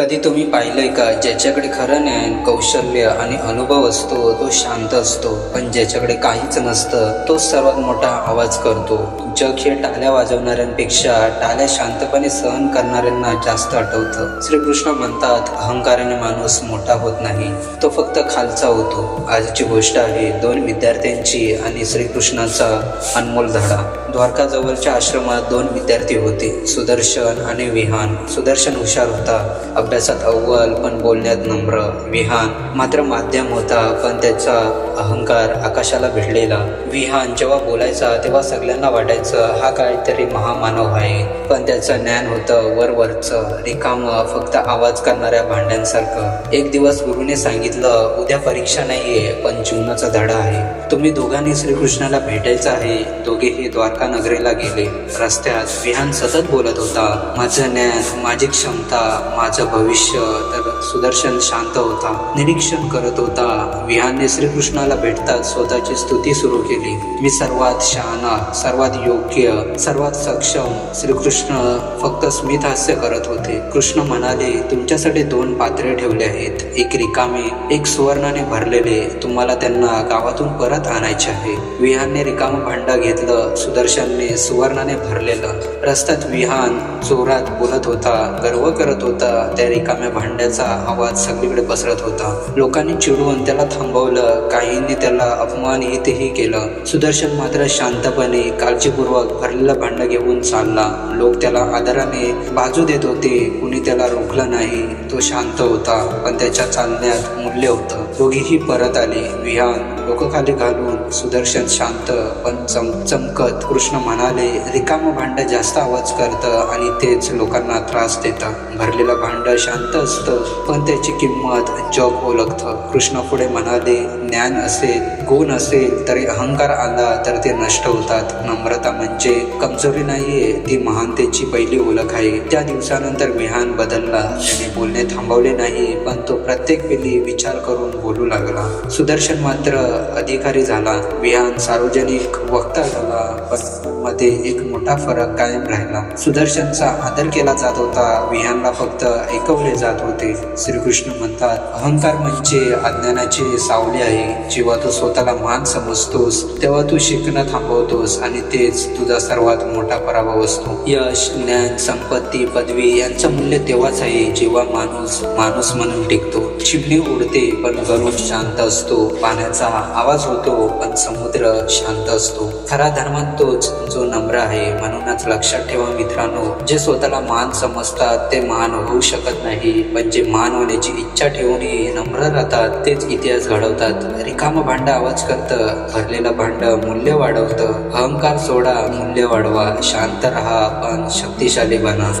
कधी तुम्ही पाहिलंय का? ज्याच्याकडे खरं ज्ञान कौशल्य आणि अनुभव असतो तो शांत असतो. पण ज्याच्याकडे काहीच नसतं तो सर्वात मोठा आवाज करतो. जग हे टाल्या वाजवणाऱ्यांपेक्षा टाल्या शांतपणे सहन करणाऱ्यांना जास्त आठवतं. श्रीकृष्ण म्हणतात अहंकाराने माणूस मोठा होत नाही तो फक्त खालचा होतो. आजची गोष्ट आहे दोन विद्यार्थ्यांची आणि श्रीकृष्णाचा अनमोल धडा. द्वारकाजवळच्या आश्रमात दोन विद्यार्थी होते. सुदर्शन आणि विहान. सुदर्शन हुशार होता. अभ्यासात अव्वल पण बोलण्यात नम्र. विहान मात्र माध्यम होता पण त्याचा अहंकार आकाशाला भिडलेला. विहान जेव्हा बोलायचा तेव्हा सगळ्यांना वाटायचं हा काहीतरी महामानव आहे. पण त्याचं ज्ञान होतं वरवरचं. रिकाम फक्त आवाज करणाऱ्या भांड्यांसारखं. एक दिवस गुरुने सांगितलं उद्या परीक्षा नाहीये पण जीवनाचा धडा आहे. तुम्ही दोघांनी श्रीकृष्णाला भेटायचं आहे. दोघेही द्वारका नगरीला गेले. रस्त्यात विहान सतत बोलत होता माझं ज्ञान माझी क्षमता माझं भविष्य. तर सुदर्शन शांत होता निरीक्षण करत होता. विहानने श्रीकृष्णाला भेटताच स्वतःची स्तुती सुरू केली. मी सर्वात शहाणा सर्वात योग्य सर्वात सक्षम श्रीकृष्ण फक्त स्मित हास्य करत होते. कृष्ण म्हणाले तुमच्यासाठी दोन पात्रे ठेवले आहेत. एक रिकामे एक सुवर्णाने भरलेले. तुम्हाला त्यांना गावातून परत आणायचे आहे. विहानने रिकाम भांडा घेतलं. सुदर्शन सुदर्शनने सुवर्णाने भरलेलं रस्त्यात विहान जोरात बोलत होता गर्व करत होता त्या रिकाम्या भांड्याचा आवाज सगळीकडे पसरत होता. लोकांनी चिडवून त्याला थांबवलं काहींनी त्याला अपमानितही केलं. सुदर्शन मात्र शांतपणे काळजीपूर्वक भरलेलं भांड घेऊन चालला. लोक त्याला आदराने बाजू देत होते कुणी त्याला रोखलं नाही तो शांत होता पण त्याच्या चालण्यात मूल्य होतं. दोघीही परत आले. विहान डोकं खाली घालून सुदर्शन शांत पण चम चमकत कृष्ण म्हणाले रिकामं भांड जास्त आवाज करतं आणि तेच लोकांना त्रास देतं. भरलेलं भांड शांत असतं पण त्याची किंमत जग ओळखतं. कृष्ण पुढे म्हणाले ज्ञान असेल गुण असेल तरी अहंकार आला तर ते नष्ट होतात. नम्रता म्हणजे कमजोरी नाहीये ती महानतेची पहिली ओळख आहे. त्या दिवसानंतर विहान बदलला. त्याने बोलणे थांबवले नाही पण तो प्रत्येक वेळी विचार करून बोलू लागला. सुदर्शन मात्र अधिकारी झाला विहान सार्वजनिक वक्ता झाला पण मध्ये एक मोठा फरक कायम राहिला. सुदर्शनचा आदर केला जात होता विहानला फक्त ऐकवले जात होते. श्रीकृष्ण म्हणतात अहंकार म्हणजे अज्ञानाची सावली आहे. जेव्हा तू स्वतःला मान समजतोस तेव्हा तू शिकणं थांबवतोस आणि तेच तुझा सर्वात मोठा पराभव असतो. यश ज्ञान संपत्ती पदवी यांचं मूल्य तेव्हाच आहे जेव्हा माणूस माणूस म्हणून टिकतो. चिमणी उडते पण गरुड शांत असतो. पाण्याचा आवाज होतो पण समुद्र शांत असतो. खरा धर्म तोच जो नम्र आहे म्हणूनच लक्षात ठेवा मित्रांनो. जे स्वतःला मान समजतात ते मान होऊ शकत नाही. पण जे मान होण्याची इच्छा ठेवूनही नम्र राहतात तेच इतिहास घडवतात. रिकाम भांड आवाज करतं भरलेलं भांड मूल्य वाढवतं. अहंकार सोडा मूल्य वाढवा. शांत राहा पण शक्तिशाली बना.